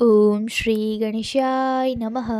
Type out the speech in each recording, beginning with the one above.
ઓમ શ્રી ગણેશાય નમઃ.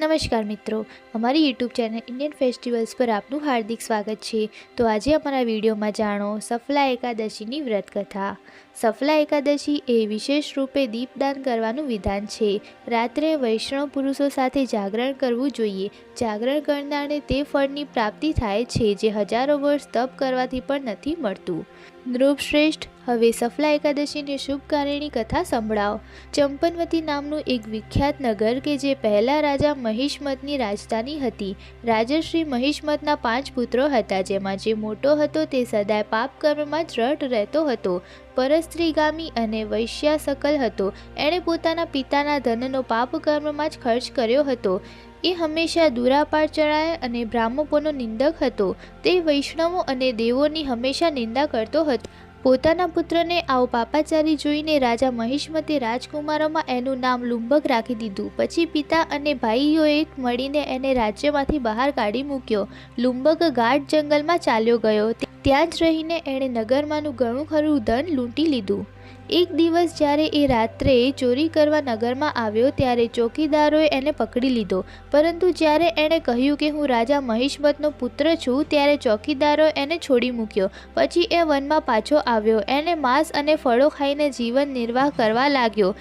નમસ્કાર મિત્રો, અમારી યુટ્યુબ ચેનલ ઇન્ડિયન ફેસ્ટિવલ્સ પર આપનું હાર્દિક સ્વાગત છે. તો આજે અમારા વિડીયોમાં જાણો સફલા એકાદશીની વ્રત કથા સફલા એકાદશી એ વિશેષ રૂપે દીપદાન કરવાનું વિધાન છે. રાત્રે વૈષ્ણવ પુરુષો સાથે જાગરણ કરવું જોઈએ. જાગરણ કરનારને તે ફળની પ્રાપ્તિ થાય છે જે હજારો વર્ષ તપ કરવાથી પણ નથી મળતું. નૃપશ્રેષ્ઠ, હવે સફલા એકાદશીની શુભકારીણી કથા સંભળાવો. ચંપનવતી નામનું એક વિખ્યાત નગર કે જે પહેલા રાજા મહિષ્મતની રાજધાની હતી. રાજશ્રી મહિષ્મતના પાંચ પુત્રો હતા, જેમાં જે મોટો હતો તે સદાય પાપ કર્મમાં જ રટ રહેતો હતો. પરસ્ત્રીગામી અને વૈશ્યા સકલ હતો. એણે પોતાના પિતાના ધનનો પાપ કર્મમાં જ ખર્ચ કર્યો હતો. એ હંમેશા દુરાપાર ચડાય અને બ્રાહ્મકોનો નિંદક હતો. તે વૈષ્ણવો અને દેવોની હંમેશા નિંદા કરતો હતો. પોતાના પુત્રને આવો પાપાચારી જોઈને રાજા મહિષ્મતે રાજકુમારોમાં એનું નામ લુંબક રાખી દીધું. પછી પિતા અને ભાઈઓએ મળીને એને રાજ્યમાંથી બહાર કાઢી મૂક્યો. લુંબક ગાઢ જંગલમાં ચાલ્યો ગયો. ત્યાં જ રહીને એણે નગરમાંનું ઘણું ખરું ધન લૂંટી લીધું. એક દિવસ જ્યારે એ રાત્રે ચોરી કરવા નગરમાં આવ્યો ત્યારે ચોકીદારોએ એને પકડી લીધો. પરંતુ જ્યારે એણે કહ્યું કે હું રાજા મહિષ્મતનો પુત્ર છું, ત્યારે ચોકીદારો એને છોડી મૂક્યો. પછી એ વનમાં પાછો આવ્યો. એને માંસ અને ફળો ખાઈને જીવન નિર્વાહ કરવા લાગ્યો.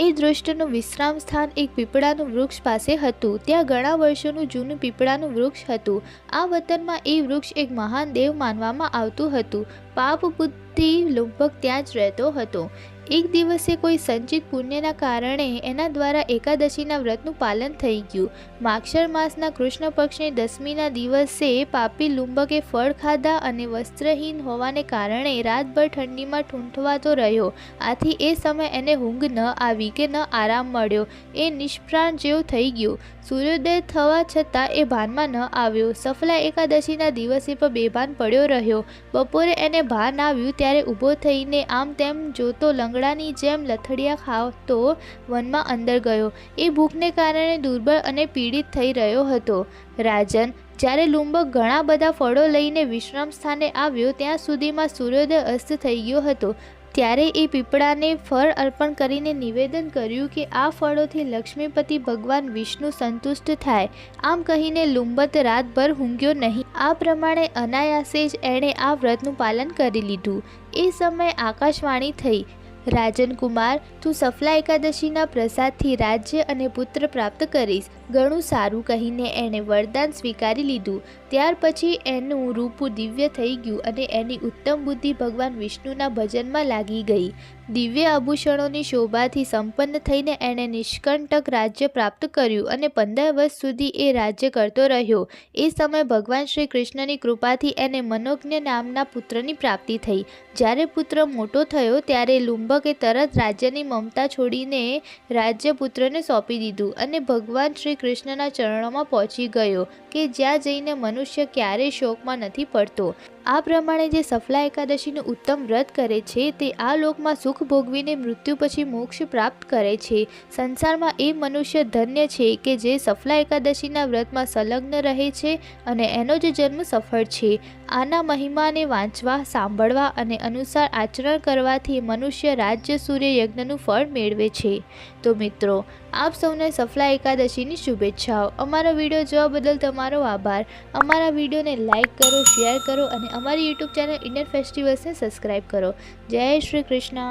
એ દૃષ્ટનું વિશ્રામ સ્થાન એક પીપળાનું વૃક્ષ પાસે હતું. ત્યાં ઘણા વર્ષોનું જૂનું પીપળાનું વૃક્ષ હતું. આ વતનમાં એ વૃક્ષ એક મહાન દેવ માનવામાં આવતું હતું. પાપ બુદ્ધિ લુંબક ત્યાં જ રહેતો હતો. એક દિવસે કોઈ સંચિત પુણ્યના કારણે એના દ્વારા એકાદશીના વ્રતનું પાલન થઈ ગયું. માક્ષર માસના કૃષ્ણ પક્ષની દસમીના દિવસે પાપી લુંબકે ફળ ખાધા અને વસ્ત્રહીન હોવાને કારણે રાતભર ઠંડીમાં ઠૂંઠવાતો રહ્યો. આથી એ સમય એને ઊંઘ ન આવી કે ન આરામ મળ્યો. એ નિષ્પ્રાણ જેવું થઈ ગયું. સૂર્યોદય થવા છતાં એ ભાનમાં ન આવ્યો. સફલા એકાદશીના દિવસે પણ બેભાન પડ્યો રહ્યો. બપોરે એને ભાન આવ્યું ત્યારે ઊભો થઈને આમ તેમ જોતો લંગડાની જેમ લથડિયા ખાતો વનમાં અંદર ગયો. એ ભૂખને કારણે દુર્બળ અને પીડિત થઈ રહ્યો હતો. રાજન, જ્યારે લુંબક ઘણા બધા ફળો લઈને વિશ્રામ સ્થાને આવ્યો, ત્યાં સુધીમાં સૂર્યોદય અસ્ત થઈ ગયો હતો. ત્યારે એ પીપળાને ફળ અર્પણ કરીને નિવેદન કર્યું કે આ ફળોથી લક્ષ્મીપતિ ભગવાન વિષ્ણુ સંતુષ્ટ થાય. આમ કહીને લુંબત રાતભર ઊંઘ્યો નહીં. આ પ્રમાણે અનાયાસે જ એણે આ વ્રતનું પાલન કરી લીધું. એ સમયે આકાશવાણી થઈ. રાજન કુમાર તું સફલા એકાદશીના પ્રસાદથી રાજ્ય અને પુત્ર પ્રાપ્ત કરીશ. ઘણું સારું કહીને એણે વરદાન સ્વીકારી લીધું. ત્યાર પછી એનું રૂપું દિવ્ય થઈ ગયું અને એની ઉત્તમ બુદ્ધિ ભગવાન વિષ્ણુના ભજનમાં લાગી ગઈ. દિવ્ય આભૂષણોની શોભાથી સંપન્ન થઈને એણે નિષ્કંટક રાજ્ય પ્રાપ્ત કર્યું અને પંદર વર્ષ સુધી એ રાજ્ય કરતો રહ્યો. એ સમયે ભગવાન શ્રી કૃષ્ણની કૃપાથી એને મનોજ્ઞ નામના પુત્રની પ્રાપ્તિ થઈ. જ્યારે પુત્ર મોટો થયો ત્યારે લુંબકે તરત રાજ્યની મમતા છોડીને રાજ્ય પુત્રને સોંપી દીધું અને ભગવાન શ્રી કૃષ્ણના ચરણોમાં પહોંચી ગયો કે જ્યાં જઈને મનુષ્ય ક્યારેય શોકમાં નથી પડતો. આ પ્રમાણે જે સફલા એકાદશીનું ઉત્તમ વ્રત કરે છે, તે આ લોકમાં સુખ ભોગવીને મૃત્યુ પછી મોક્ષ પ્રાપ્ત કરે છે. સંસારમાં એ મનુષ્ય ધન્ય છે કે જે સફલા એકાદશીના વ્રતમાં સંલગ્ન રહે છે અને એનો જ જન્મ સફળ છે. આના મહિમાને વાંચવા, સાંભળવા અને અનુસાર આચરણ કરવાથી મનુષ્ય રાજ્ય સૂર્ય યજ્ઞનું ફળ મેળવે છે. તો મિત્રો, આપ સૌને સફલા એકાદશીની શુભેચ્છાઓ. અમારો વીડિયો જોવા બદલ તમારો આભાર. અમારા વિડીયોને લાઇક કરો, શેર કરો અને અમારી યુટ્યુબ ચેનલ ઇન્ડિયન ફેસ્ટિવલ્સને સબસ્ક્રાઈબ કરો. જય શ્રી કૃષ્ણ.